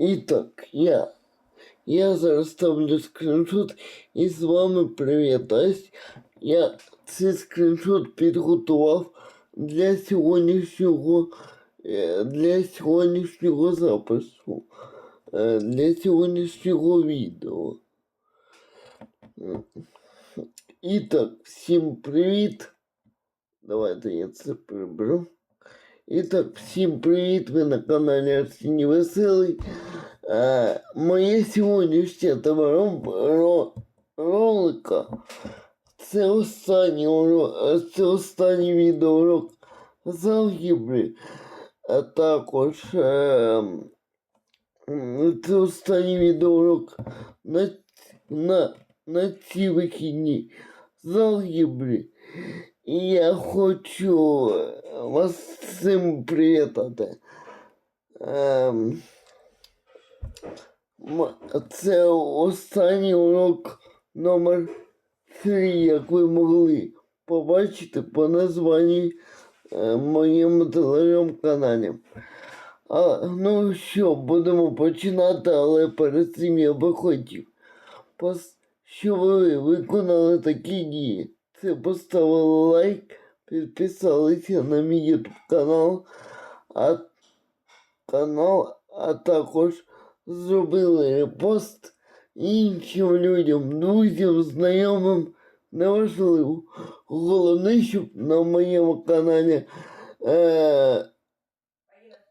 І так, я. Я зараз ставлю скріншот і з вами привітаюсь. Я цей скріншот підготував для сьогоднішнього, е, для сьогоднішнього запису, е, для сьогоднішнього відео. І так, всім привіт. Давайте я це приберу. І так, всім привіт! Ви на каналі Арсеній Веселий. Е, моє сьогоднішнє тема ро- ро- ролика. Це останній урок, це останній відеоурок з алгебри. А також е, м, це останній відеоурок на, на, на ці вихідні з алгебри. Я хочу вас з цим привітати. Ем, це останній урок номер 3, як ви могли побачити по названні е, моєму телеграм-каналі. А, ну що, будемо починати, але перед цим я би хотів, щоб ви виконали такі дії. Це поставили лайк, підписалися на мій YouTube канал, а канал, а також зробили репост іншим людям, друзям, знайомим, неважливо. Головне, щоб на моєму каналі е,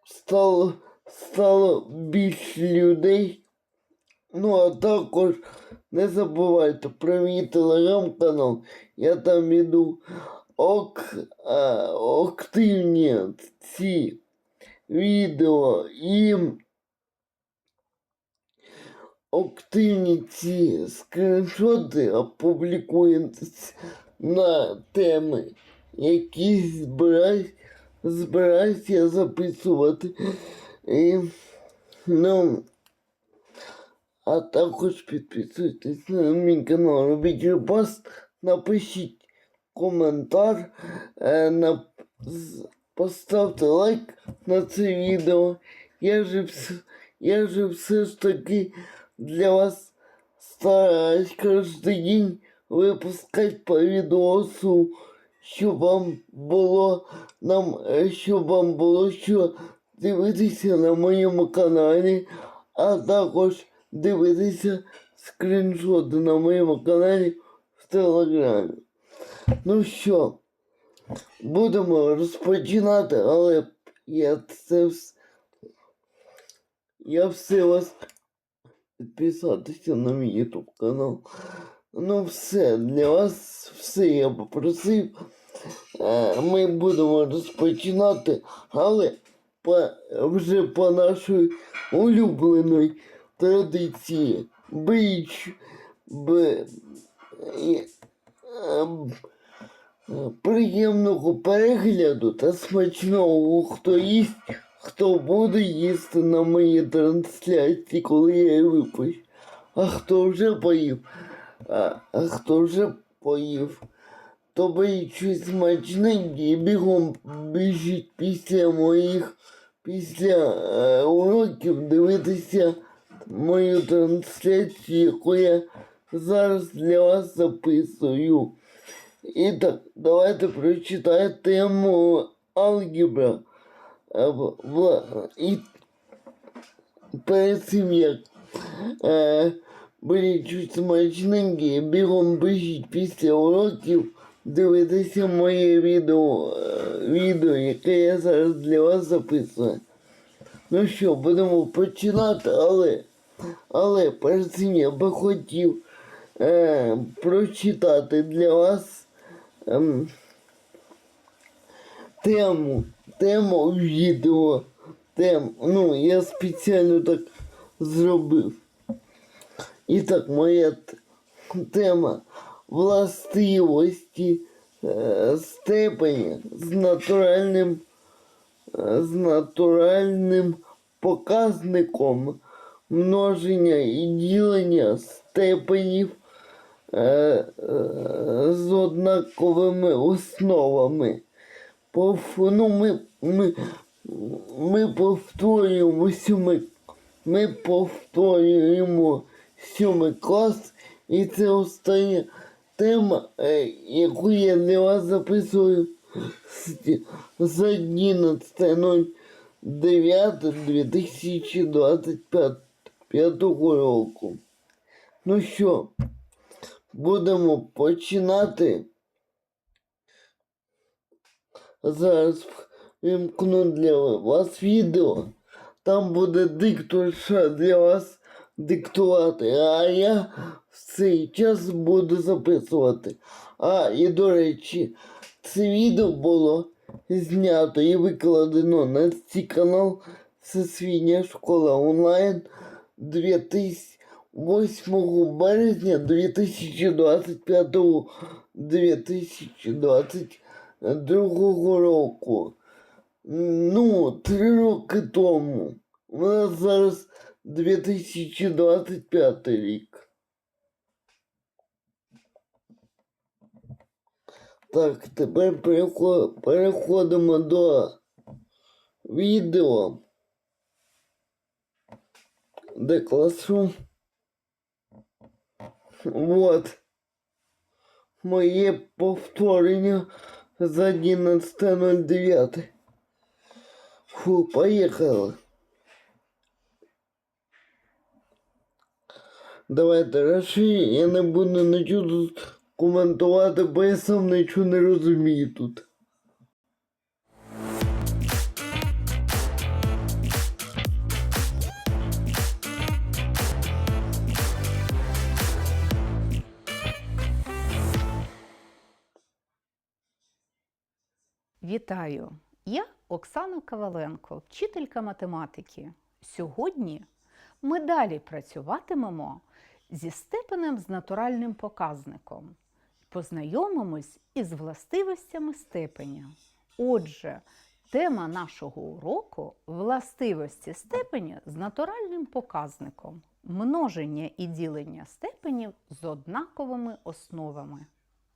стало, стало більше людей. Ну, а також не забувайте про мій телеграм-канал. Я там веду ок, а, активні ці відео і активні ці скріншоти опублікуються на теми, які збираюсь, записувати. І, ну, а також підписуйтесь на мій канал, робіть репост, напишіть коментар, е, поставте лайк на це відео. Я же, вс- я же все ж таки для вас стараюсь кожен день випускати по відосу, щоб вам було нам, е, щоб вам було що дивитися на моєму каналі, а також дивитися скріншоти на моєму каналі в Телеграмі. Ну що, будемо розпочинати, але я це я все вас підписатися на мій YouTube канал. Ну все, для вас все я попросив. Е, Ми будемо розпочинати, але по, вже по нашій улюбленій традиції бич, б, приємного перегляду та смачного, хто їсть, хто буде їсти на моїй трансляції, коли я її випущу. А хто вже поїв, а, а хто вже поїв, то щось смачненьке і бігом біжіть після моїх після е, уроків дивитися мою трансляцію, яку я зараз для вас записую. І так, давайте прочитаю тему алгебра. Е, І перед цим як е, беріть щось бігом біжіть після уроків дивитися моє відео, е, відео, яке я зараз для вас записую. Ну що, будемо починати, але, але цим я би хотів е, прочитати для вас ем, тему, тему відео. Тем, ну, я спеціально так зробив. І так, моя тема властивості е, степені з натуральним е, з натуральним показником множення і ділення степенів е, е, з однаковими основами. Ну, ми, ми, ми повторюємо сьомий, ми повторюємо сьомий клас, і це остання тема, е, яку я для вас записую з 11.09.2025 п'ятого року. Ну що, будемо починати? Зараз вимкну для вас відео. Там буде дикторша для вас диктувати, а я в цей час буду записувати. А, і до речі, це відео було знято і викладено на цей канал Всесвітня школа онлайн. 2008 березня 2025 2022 року. Ну, три роки тому. У нас зараз 2025 рік. Так, тепер перехо- переходимо до відео. Де класу? Вот. Моє повторення за 11.09. Фу, поїхали. Давайте реши, я не буду нічого тут коментувати, бо я сам нічого не розумію тут. Вітаю! Я Оксана Коваленко, вчителька математики. Сьогодні ми далі працюватимемо зі степенем з натуральним показником. Познайомимось із властивостями степеня. Отже, тема нашого уроку властивості степеня з натуральним показником. Множення і ділення степенів з однаковими основами.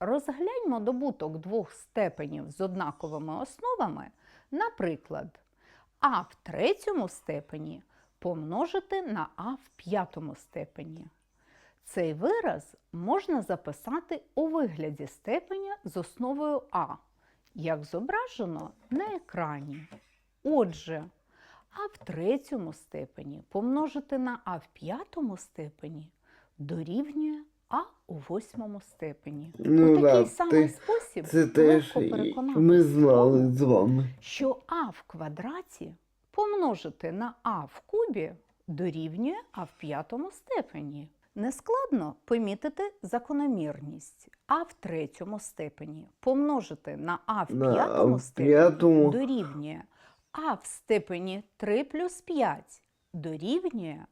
Розгляньмо добуток двох степенів з однаковими основами, наприклад, а в третьому степені помножити на а в п'ятому степені. Цей вираз можна записати у вигляді степеня з основою а, як зображено на екрані. Отже, а в третьому степені помножити на а в п'ятому степені дорівнює а у восьмому степені. Ну у такий да, самий ти- спосіб Це теж ми знали з вами. що а в квадраті помножити на а в кубі дорівнює а в п'ятому степені. Нескладно помітити закономірність. А в третьому степені помножити на а в п'ятому степені п'ятому. дорівнює а в степені 3 плюс 5 дорівнює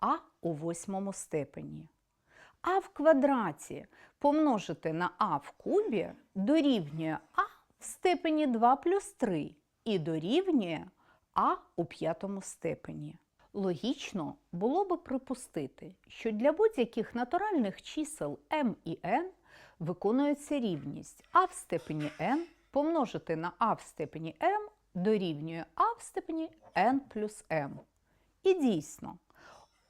а у восьмому степені. А в квадраті помножити на а в кубі дорівнює а в степені 2 плюс 3 і дорівнює а у п'ятому степені. Логічно було би припустити, що для будь-яких натуральних чисел m і n виконується рівність а в степені n помножити на а в степені m дорівнює а в степені n плюс m. І дійсно,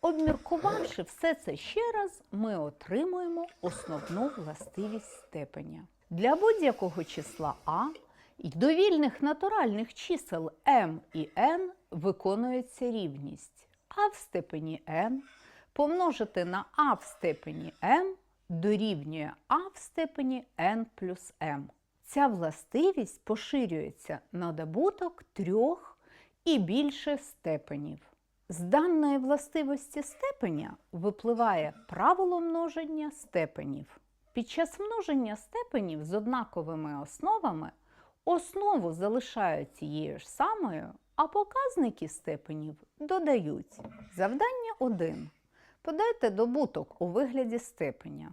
Обміркувавши все це ще раз, ми отримуємо основну властивість степеня. Для будь-якого числа а довільних натуральних чисел m і n виконується рівність а в степені n помножити на а в степені m дорівнює а в степені n плюс m. Ця властивість поширюється на добуток трьох і більше степенів. З даної властивості степеня випливає правило множення степенів. Під час множення степенів з однаковими основами основу залишають тією ж самою, а показники степенів додають. Завдання 1. Подайте добуток у вигляді степеня.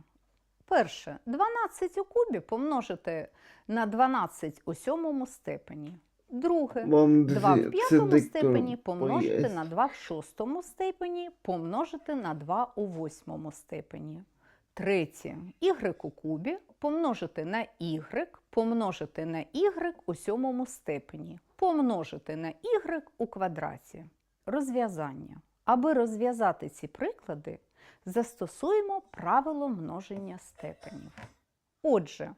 Перше, 12 у кубі помножити на 12 у сьомому степені. Друге, Вам 2 в п'ятому степені помножити пояснить. на 2 в шостому степені помножити на 2 у восьмому степені. Третє. Y у кубі помножити на y помножити на y у сьомому степені помножити на y у квадраті. Розв'язання. Аби розв'язати ці приклади, застосуємо правило множення степенів. Отже,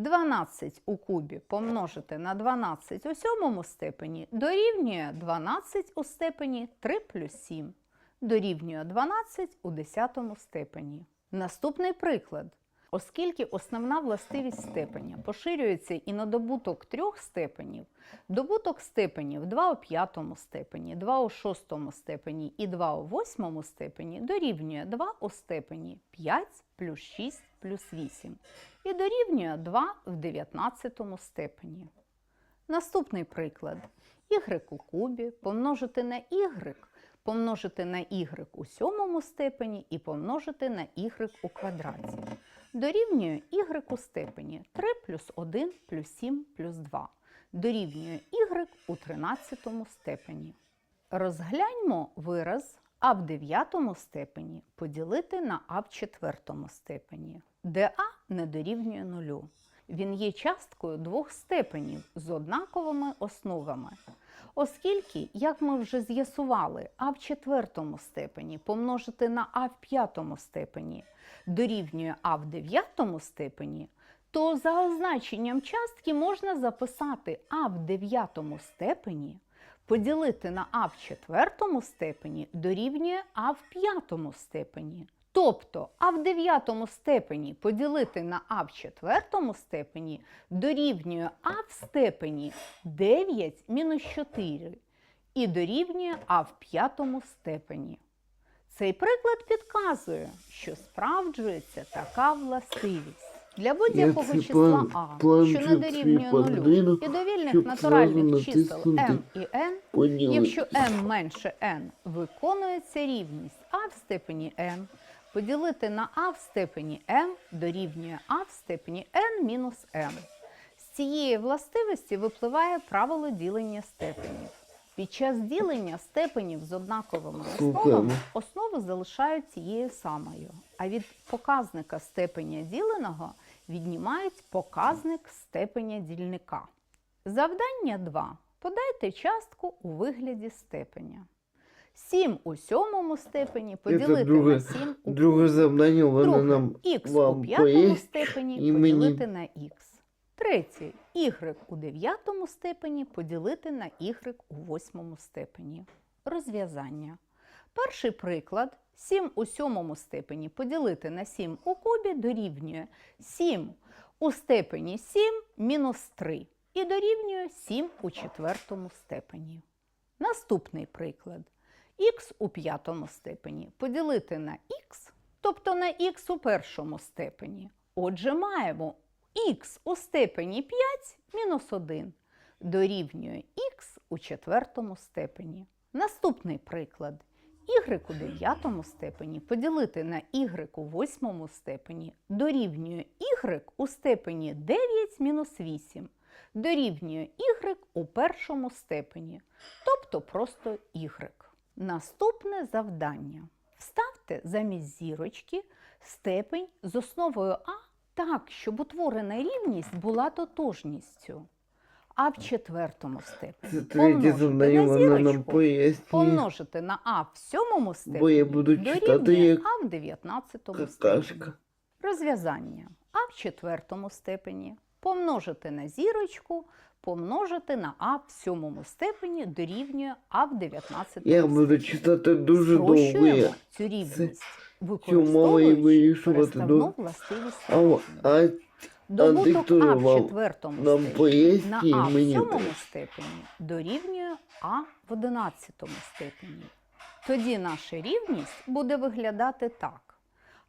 12 у кубі помножити на 12 у сьомому степені дорівнює 12 у степені 3 плюс 7, дорівнює 12 у десятому степені. Наступний приклад. Оскільки основна властивість степеня поширюється і на добуток трьох степенів, добуток степенів 2 у п'ятому степені, 2 у шостому степені і 2 у восьмому степені дорівнює 2 у степені 5 плюс 6 плюс 8 і дорівнює 2 в 19 степені. Наступний приклад. y у кубі помножити на y, помножити на y у сьомому степені і помножити на y у квадраті. Дорівнює y у степені 3 плюс 1 плюс 7 плюс 2. Дорівнює y у 13 степені. Розгляньмо вираз а в дев'ятому степені поділити на а в четвертому степені, де а не дорівнює нулю. Він є часткою двох степенів з однаковими основами. Оскільки, як ми вже з'ясували, а в четвертому степені помножити на а в п'ятому степені дорівнює а в дев'ятому степені, то за означенням частки можна записати а в дев'ятому степені поділити на а в четвертому степені дорівнює а в п'ятому степені. Тобто а в дев'ятому степені поділити на а в четвертому степені дорівнює а в степені 9 мінус 4 і дорівнює а в п'ятому степені. Цей приклад підказує, що справджується така властивість. Для будь-якого числа А, що не дорівнює нулю, і довільних натуральних чисел m і n, якщо m менше n, виконується рівність а в степені n поділити на а в степені m дорівнює а в степені n мінус m. З цієї властивості випливає правило ділення степенів. Під час ділення степенів з однаковими основами основи залишають тією самою, а від показника степеня діленого віднімають показник степеня дільника. Завдання 2. Подайте частку у вигляді степеня. 7 у сьомому степені поділити друге- на 7 у Друге завдання воно Друге, нам х у п'ятому степені і мені. поділити на х. Третє y у дев'ятому степені поділити на y у восьмому степені. Розв'язання. Перший приклад 7 у сьомому степені поділити на 7 у кубі дорівнює 7 у степені 7 мінус 3 і дорівнює 7 у четвертому степені. Наступний приклад х у п'ятому степені поділити на х, тобто на х у першому степені. Отже, маємо х у степені 5 мінус 1 дорівнює х у четвертому степені. Наступний приклад y у дев'ятому степені поділити на y у восьмому степені дорівнює y у степені 9 мінус 8 дорівнює y у першому степені, тобто просто y. Наступне завдання. Вставте замість зірочки степень з основою А так, щоб утворена рівність була тотожністю. А в четвертому степені помножити на зірочку, помножити на А в сьомому степені дорівнює А в дев'ятнадцятому степені. Розв'язання. А в четвертому степені помножити на зірочку, помножити на А в сьомому степені дорівнює А в 19 Я буду читати дуже довго. Цю рівність, використовуючи переставну до- властивість Добуток А в четвертому степені на А в сьомому степені дорівнює А в одинадцятому степені. Тоді наша рівність буде виглядати так.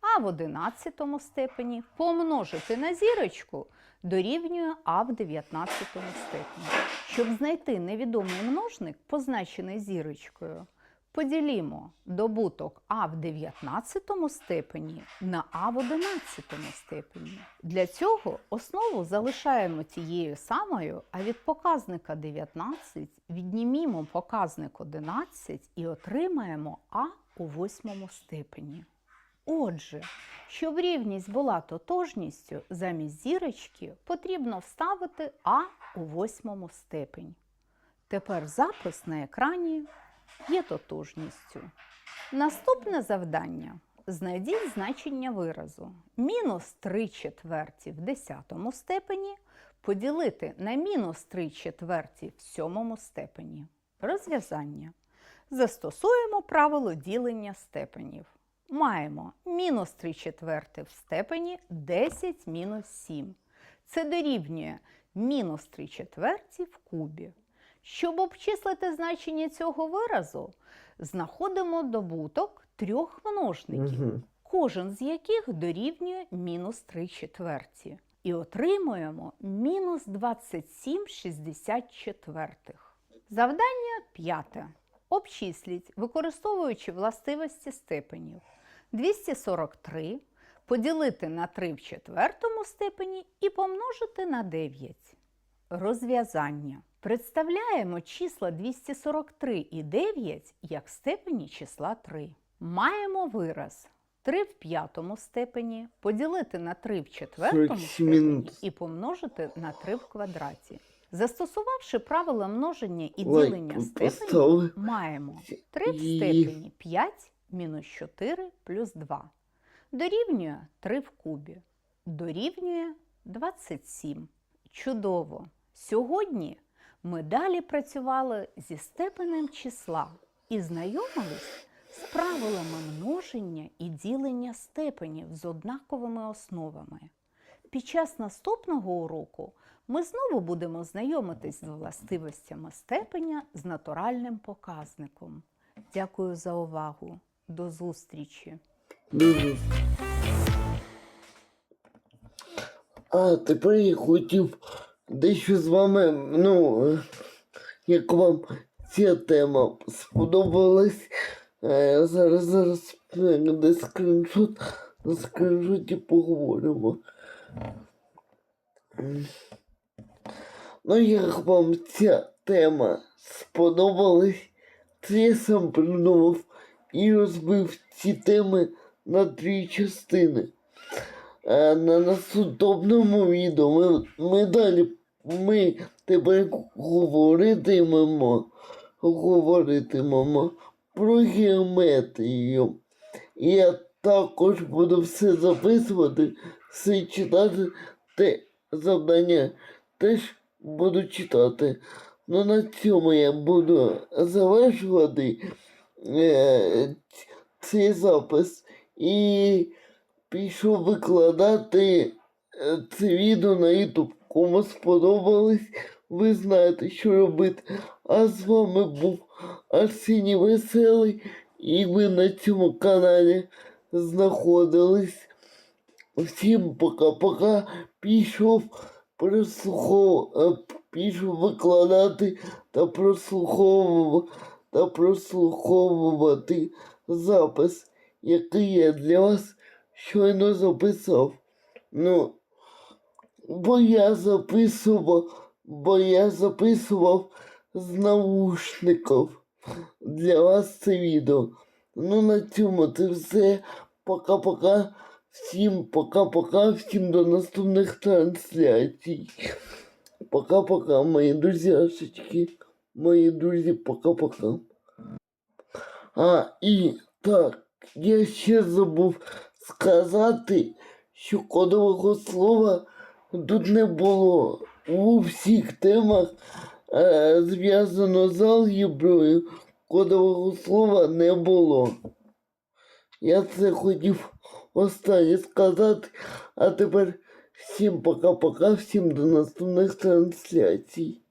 А в одинадцятому степені помножити на зірочку дорівнює А в 19 степені. Щоб знайти невідомий множник, позначений зірочкою, поділімо добуток А в 19 степені на А в 11 степені. Для цього основу залишаємо тією самою, а від показника 19 віднімімо показник 11 і отримаємо А у 8 степені. Отже, щоб рівність була тотожністю, замість зірочки потрібно вставити А у восьмому степені. Тепер запис на екрані є тотожністю. Наступне завдання. Знайдіть значення виразу. Мінус 3 четверті в десятому степені поділити на мінус 3 четверті в сьомому степені. Розв'язання. Застосуємо правило ділення степенів. Маємо мінус 3 четверти в степені 10 мінус 7. Це дорівнює мінус 3 четверті в кубі. Щоб обчислити значення цього виразу, знаходимо добуток трьох множників, Угу. кожен з яких дорівнює мінус 3 четверті. І отримуємо мінус 27 64. Завдання п'яте. Обчисліть, використовуючи властивості степенів. 243 поділити на 3 в четвертому степені і помножити на 9. Розв'язання. Представляємо числа 243 і 9 як степені числа 3. Маємо вираз 3 в п'ятому степені поділити на 3 в четвертому степені і помножити на 3 в квадраті. Застосувавши правила множення і ділення степенів, маємо 3 в степені 5 мінус 4 плюс 2. Дорівнює 3 в кубі. Дорівнює 27. Чудово! Сьогодні ми далі працювали зі степенем числа і знайомились з правилами множення і ділення степенів з однаковими основами. Під час наступного уроку ми знову будемо знайомитись з властивостями степеня з натуральним показником. Дякую за увагу. До зустрічі! А тепер я хотів дещо з вами, ну, як вам ця тема сподобалась. Зараз, зараз е, де скріншот, на скріншоті поговоримо. Ну, як вам ця тема сподобалась, це я сам придумав і розбив ці теми на три частини. Е, на наступному відео ми, ми далі ми тепер говоритимемо, говоритимемо про геометрію. Я також буду все записувати, все читати, те завдання теж буду читати. Ну на цьому я буду завершувати е, цей запис і пішов викладати е, це відео на YouTube. Кому сподобалось, ви знаєте, що робити. А з вами був Арсеній Веселий, і ви на цьому каналі знаходились. Всім пока-пока. Пішов прослухов... е, пішов викладати та прослуховувати та прослуховувати запис, який я для вас щойно записав. Ну, бо я записував, бо я записував з наушників для вас це відео. Ну на цьому це все. Пока-пока. Всім пока-пока, всім до наступних трансляцій. Пока-пока, мої друзяшечки. Мої друзі, пока-пока. А, і так, я ще забув сказати, що кодового слова тут не було. У всіх темах е, зв'язано з алгеброю, кодового слова не було. Я це хотів останнє сказати, а тепер всім пока-пока, всім до наступних трансляцій.